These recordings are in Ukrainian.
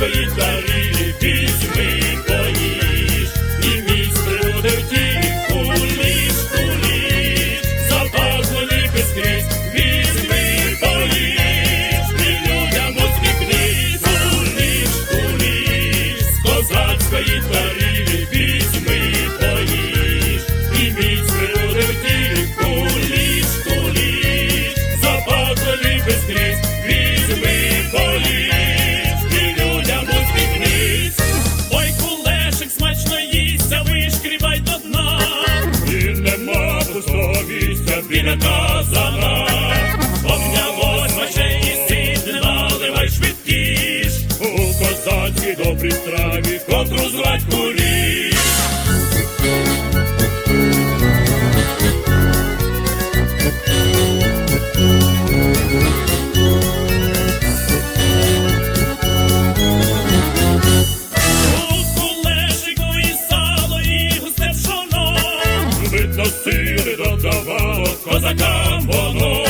тарілі візьми поїж, і міць природи в тілі, куліш, куліш, запазлені безкрізь, візьми поїж, і людям усміхнись, куліш, куліш, з козацької тарілі біля казана. Помнялось маче і сід, наливай швидкіш. У козацькій добрій страві котру звать куліш. Zakambono.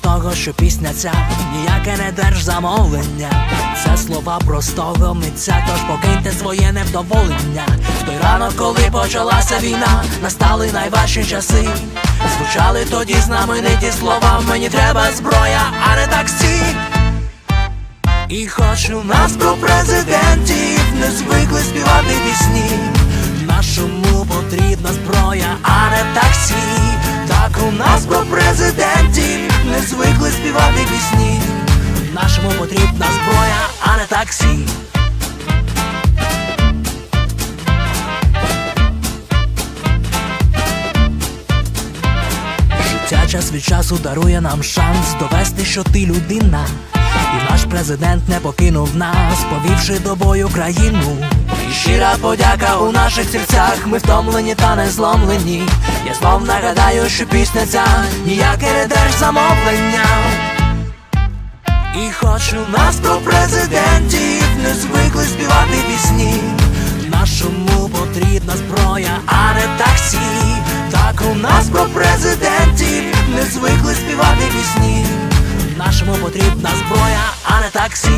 Того, що пісня ця ніяке не держзамовлення. Це слова простого митця, тож покиньте своє невдоволення. В той ранок, коли почалася війна, настали найважчі часи. Звучали тоді знамениті слова. Мені треба зброя, а не таксі. І хоч у нас про президентів не звикли співати пісні. Звикли співати пісні. Нашому потрібна зброя, а не таксі. Життя час від часу дарує нам шанс довести, що ти людина. І наш президент не покинув нас, повівши до бою країну. І щира подяка у наших серцях, ми втомлені та не зломлені. Я знов нагадаю, що пісня ця ніяке не держзамовлення. І хоч у нас про президентів не звикли співати пісні. Нашому потрібна зброя, а не таксі. Так у нас про президентів не звикли співати пісні. Нашому потрібна зброя, а не таксі.